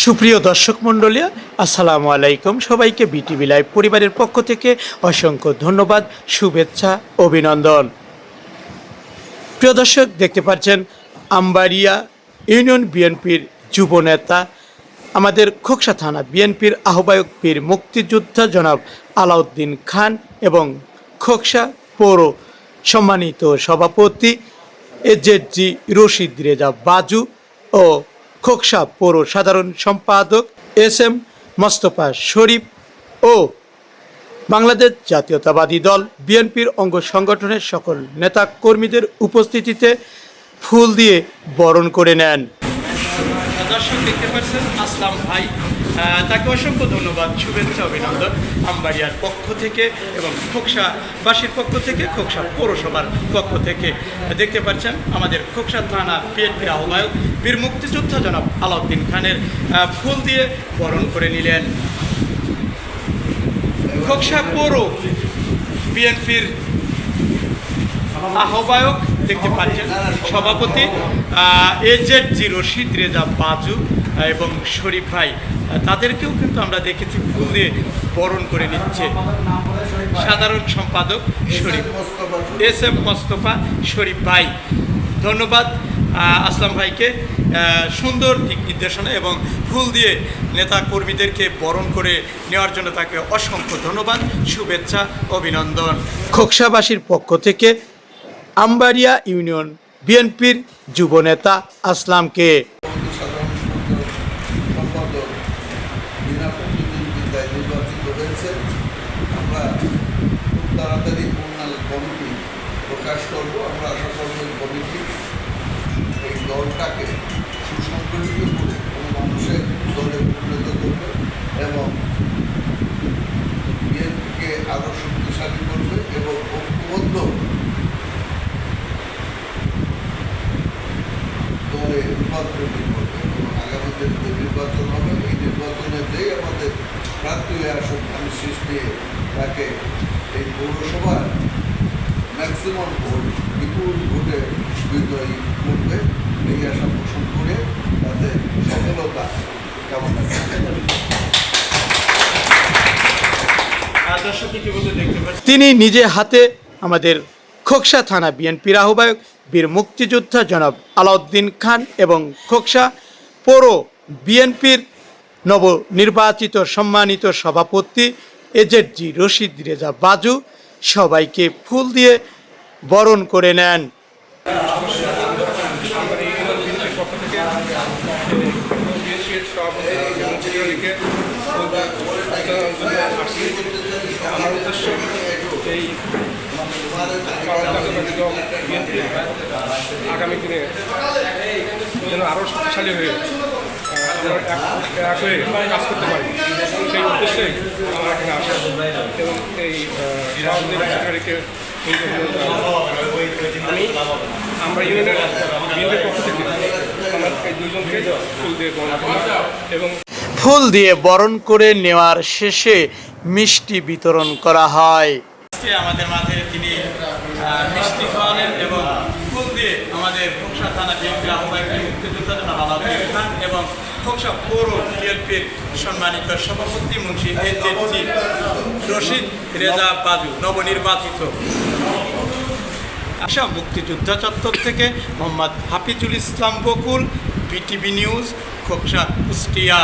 সুপ্রিয় দর্শক মণ্ডলী, আসসালামু আলাইকুম। সবাইকে বিটিভি লাইভ পরিবারের পক্ষ থেকে অসংখ্য ধন্যবাদ, শুভেচ্ছা, অভিনন্দন। প্রিয় দর্শক, দেখতে পাচ্ছেন আম্বারিয়া ইউনিয়ন বিএনপির যুব নেতা আমাদের খোকসা থানা বিএনপির আহ্বায়ক বীর মুক্তিযোদ্ধা জনাব আলাউদ্দিন খান এবং খোকসা পৌর সম্মানিত সভাপতি এজেডজি রশিদ রেজা বাজু ও খোকসা পৌর সাধারণ সম্পাদক এস এম মোস্তফা শরীফ ও বাংলাদেশ জাতীয়তাবাদী দল বিএনপির অঙ্গ সংগঠনের সকল নেতা কর্মীদের উপস্থিতিতে ফুল দিয়ে বরণ করে নেন। দর্শক দেখতে পাচ্ছেন, আসলাম ভাই। তাকে অসংখ্য ধন্যবাদ, শুভেচ্ছা, অভিনন্দন আমবাড়িয়ার পক্ষ থেকে এবং খোকসাবাসীর পক্ষ থেকে, খোকসা পৌরসভার পক্ষ থেকে। দেখতে পাচ্ছেন, আমাদের খোকসা থানা বিএনপির আহ্বায়ক বীর মুক্তিযোদ্ধা জনাব আলাউদ্দিন খানের ফুল দিয়ে বরণ করে নিলেন। খোকসা পৌর বিএনপির আহ্বায়ক দেখতে পাচ্ছেন সভাপতি এজেড জি রশিদ রেজা বাজু এবং শরীফ ভাই। তাদেরকেও কিন্তু আমরা দেখেছি ফুল দিয়ে বরণ করে নিচ্ছে। সাধারণ সম্পাদক শরীফ। এস এম মোস্তফা শরীফ ভাই, ধন্যবাদ। আসলাম ভাইকে। সুন্দর দিক নির্দেশনা এবং ফুল দিয়ে নেতা কর্মীদেরকে বরণ করে নেওয়ার জন্য তাকে অসংখ্য ধন্যবাদ, শুভেচ্ছা, অভিনন্দন। খোকসাবাসীর পক্ষ থেকে আম্বারিয়া ইউনিয়ন বিএনপির যুব নেতা আসলামকে। তাড়াতাড়ি প্রকাশ আমরা আশা কমিটি এই দলটাকে সুসংগঠিত করে কোনো মানুষের দলে পরিণত করবে এবং বিএনপিকে আরও শক্তিশালী করবে এবং ঐক্যবদ্ধ রূপান্তরিত আগামীতে যে নির্বাচন হবে এই নির্বাচনে যেই আমাদের প্রার্থী হয়ে আসুক আমি সৃষ্টি তাকে এই পৌরসভার ম্যাক্সিমাম ভোট বিপুল ভোটে বিজয়ী করবে। এই আশা পোষণ করে তাদের সফলতা কামনা। তিনি নিজে হাতে আমাদের খোকসা থানা বিএনপির আহ্বায়ক বীর মুক্তিযোদ্ধা জনাব আলাউদ্দিন খান এবং খোকসা পৌর বিএনপির নবনির্বাচিত সম্মানিত সভাপতি এজেডজি রশিদ রেজা বাজু সবাইকে ফুল দিয়ে বরণ করে নেন। আগামী দিনে যেন আরও শক্তিশালী হয়ে কাজ করতে পারি। সেই উদ্দেশ্যেই আমরা এখানে আসা এবং এই আমি, আমরা ইউনিয়নের পক্ষ থেকে এই দুজনকে ফুল দিয়ে বরণ এবং ফুল দিয়ে বরণ করে নেওয়ার শেষে মিষ্টি বিতরণ করা হয়। আজকে আমাদের মাঝে তিনি মিষ্টি খাওয়ালেন এবং ফুল দিয়ে আমাদের খোকসা থানা বিএনপি আহ্বায়ক মুক্তিযোদ্ধা জনাব আলাউদ্দিন খান এবং খোকসা পৌর বিএনপির সম্মানিত সভাপতি মুন্সি রশিদ রেজা বাজু, নবনির্বাচিত। আশা মুক্তিযোদ্ধা চত্বর থেকে মোহাম্মদ হাফিজুল ইসলাম বকুল, বিটিভি নিউজ, খোকসা কুষ্টিয়া।